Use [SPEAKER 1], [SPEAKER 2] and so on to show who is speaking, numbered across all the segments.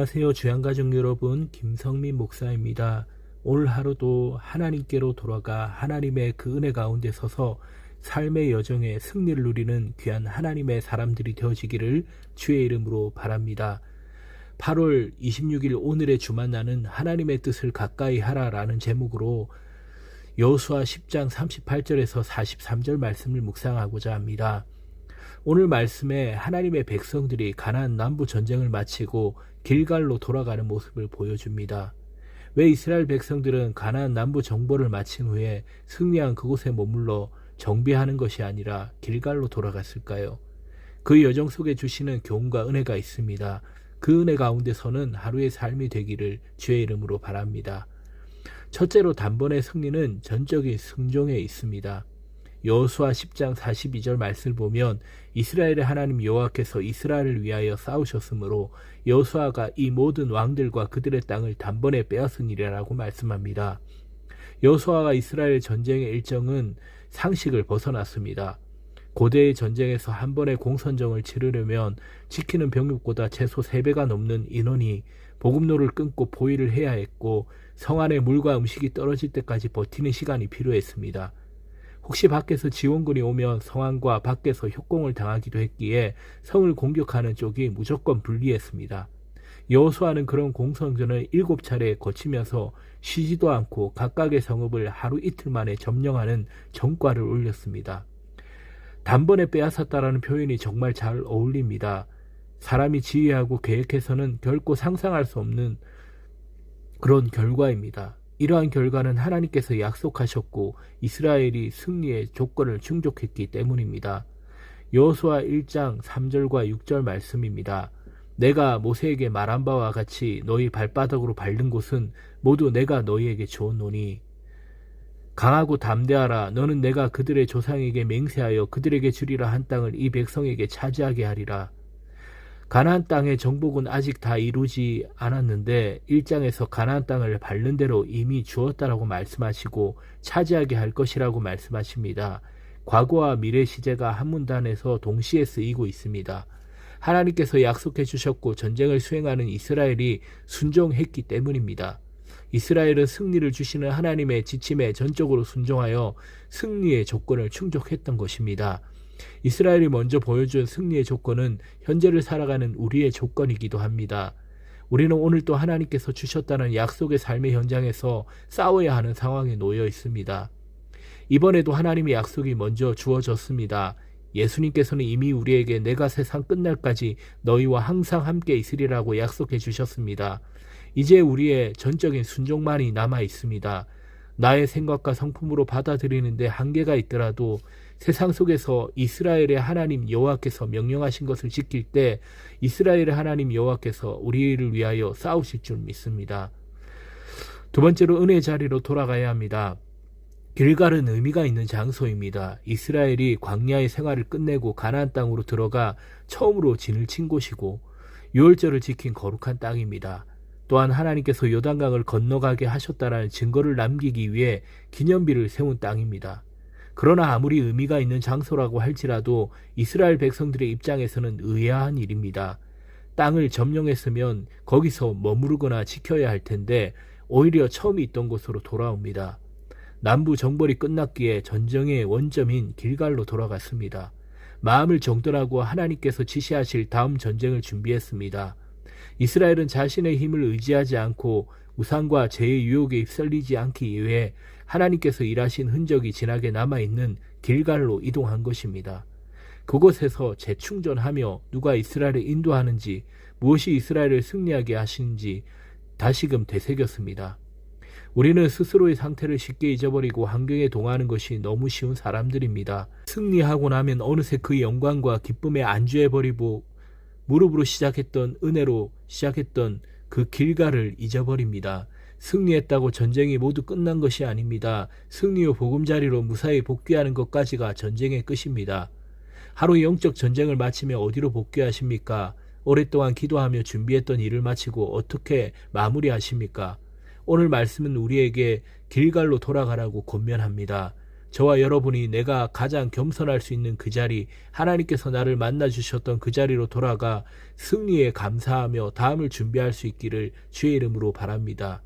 [SPEAKER 1] 안녕하세요. 주양가족 여러분, 김성민 목사입니다. 오늘 하루도 하나님께로 돌아가 하나님의 그 은혜 가운데 서서 삶의 여정에 승리를 누리는 귀한 하나님의 사람들이 되어지기를 주의 이름으로 바랍니다. 8월 26일 오늘의 주만나는 하나님의 뜻을 가까이 하라라는 제목으로 여수와 10장 38절에서 43절 말씀을 묵상하고자 합니다. 오늘 말씀에 하나님의 백성들이 가나안 남부 전쟁을 마치고 길갈로 돌아가는 모습을 보여줍니다. 왜 이스라엘 백성들은 가나안 남부 정보를 마친 후에 승리한 그곳에 머물러 정비하는 것이 아니라 길갈로 돌아갔을까요? 그 여정 속에 주시는 교훈과 은혜가 있습니다. 그 은혜 가운데서는 하루의 삶이 되기를 주의 이름으로 바랍니다. 첫째로 단번의 승리는 전적인 승종에 있습니다. 여호수아 10장 42절 말씀을 보면 이스라엘의 하나님 여호와께서 이스라엘을 위하여 싸우셨으므로 여호수아가 이 모든 왕들과 그들의 땅을 단번에 빼앗으니라라고 말씀합니다. 여호수아가 이스라엘 전쟁의 일정은 상식을 벗어났습니다. 고대의 전쟁에서 한 번의 공선정을 치르려면 지키는 병력보다 최소 3배가 넘는 인원이 보급로를 끊고 보위를 해야 했고 성 안에 물과 음식이 떨어질 때까지 버티는 시간이 필요했습니다. 혹시 밖에서 지원군이 오면 성안과 밖에서 협공을 당하기도 했기에 성을 공격하는 쪽이 무조건 불리했습니다. 여호수아는 그런 공성전을 일곱 차례 거치면서 쉬지도 않고 각각의 성읍을 하루 이틀 만에 점령하는 전과를 올렸습니다. 단번에 빼앗았다라는 표현이 정말 잘 어울립니다. 사람이 지휘하고 계획해서는 결코 상상할 수 없는 그런 결과입니다. 이러한 결과는 하나님께서 약속하셨고 이스라엘이 승리의 조건을 충족했기 때문입니다. 여호수아 1장 3절과 6절 말씀입니다. 내가 모세에게 말한 바와 같이 너희 발바닥으로 밟는 곳은 모두 내가 너희에게 주었노니 강하고 담대하라 너는 내가 그들의 조상에게 맹세하여 그들에게 주리라 한 땅을 이 백성에게 차지하게 하리라 가나안 땅의 정복은 아직 다 이루지 않았는데 1장에서 가나안 땅을 밟는 대로 이미 주었다라고 말씀하시고 차지하게 할 것이라고 말씀하십니다. 과거와 미래 시제가 한 문단에서 동시에 쓰이고 있습니다. 하나님께서 약속해 주셨고 전쟁을 수행하는 이스라엘이 순종했기 때문입니다. 이스라엘은 승리를 주시는 하나님의 지침에 전적으로 순종하여 승리의 조건을 충족했던 것입니다. 이스라엘이 먼저 보여준 승리의 조건은 현재를 살아가는 우리의 조건이기도 합니다. 우리는 오늘 또 하나님께서 주셨다는 약속의 삶의 현장에서 싸워야 하는 상황에 놓여 있습니다. 이번에도 하나님의 약속이 먼저 주어졌습니다. 예수님께서는 이미 우리에게 내가 세상 끝날까지 너희와 항상 함께 있으리라고 약속해 주셨습니다. 이제 우리의 전적인 순종만이 남아 있습니다. 나의 생각과 성품으로 받아들이는데 한계가 있더라도 세상 속에서 이스라엘의 하나님 여호와께서 명령하신 것을 지킬 때 이스라엘의 하나님 여호와께서 우리를 위하여 싸우실 줄 믿습니다. 두 번째로 은혜 자리로 돌아가야 합니다. 길갈은 의미가 있는 장소입니다. 이스라엘이 광야의 생활을 끝내고 가나안 땅으로 들어가 처음으로 진을 친 곳이고 유월절을 지킨 거룩한 땅입니다. 또한 하나님께서 요단강을 건너가게 하셨다라는 증거를 남기기 위해 기념비를 세운 땅입니다. 그러나 아무리 의미가 있는 장소라고 할지라도 이스라엘 백성들의 입장에서는 의아한 일입니다. 땅을 점령했으면 거기서 머무르거나 지켜야 할 텐데 오히려 처음 있던 곳으로 돌아옵니다. 남부 정벌이 끝났기에 전쟁의 원점인 길갈로 돌아갔습니다. 마음을 정돈하고 하나님께서 지시하실 다음 전쟁을 준비했습니다. 이스라엘은 자신의 힘을 의지하지 않고 우상과 죄의 유혹에 휩쓸리지 않기 위해 하나님께서 일하신 흔적이 진하게 남아있는 길갈로 이동한 것입니다. 그곳에서 재충전하며 누가 이스라엘을 인도하는지 무엇이 이스라엘을 승리하게 하시는지 다시금 되새겼습니다. 우리는 스스로의 상태를 쉽게 잊어버리고 환경에 동하는 것이 너무 쉬운 사람들입니다. 승리하고 나면 어느새 그 영광과 기쁨에 안주해버리고 무릎으로 시작했던 은혜로 시작했던 그 길가를 잊어버립니다. 승리했다고 전쟁이 모두 끝난 것이 아닙니다. 승리 후 보금자리로 무사히 복귀하는 것까지가 전쟁의 끝입니다. 하루 영적 전쟁을 마치며 어디로 복귀하십니까? 오랫동안 기도하며 준비했던 일을 마치고 어떻게 마무리하십니까? 오늘 말씀은 우리에게 길갈로 돌아가라고 권면합니다. 저와 여러분이 내가 가장 겸손할 수 있는 그 자리, 하나님께서 나를 만나 주셨던 그 자리로 돌아가 승리에 감사하며 다음을 준비할 수 있기를 주의 이름으로 바랍니다.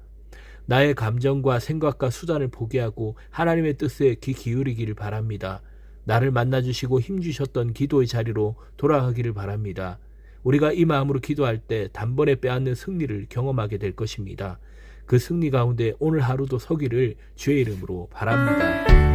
[SPEAKER 1] 나의 감정과 생각과 수단을 포기하고 하나님의 뜻에 귀 기울이기를 바랍니다. 나를 만나 주시고 힘 주셨던 기도의 자리로 돌아가기를 바랍니다. 우리가 이 마음으로 기도할 때 단번에 빼앗는 승리를 경험하게 될 것입니다. 그 승리 가운데 오늘 하루도 서기를 주의 이름으로 바랍니다.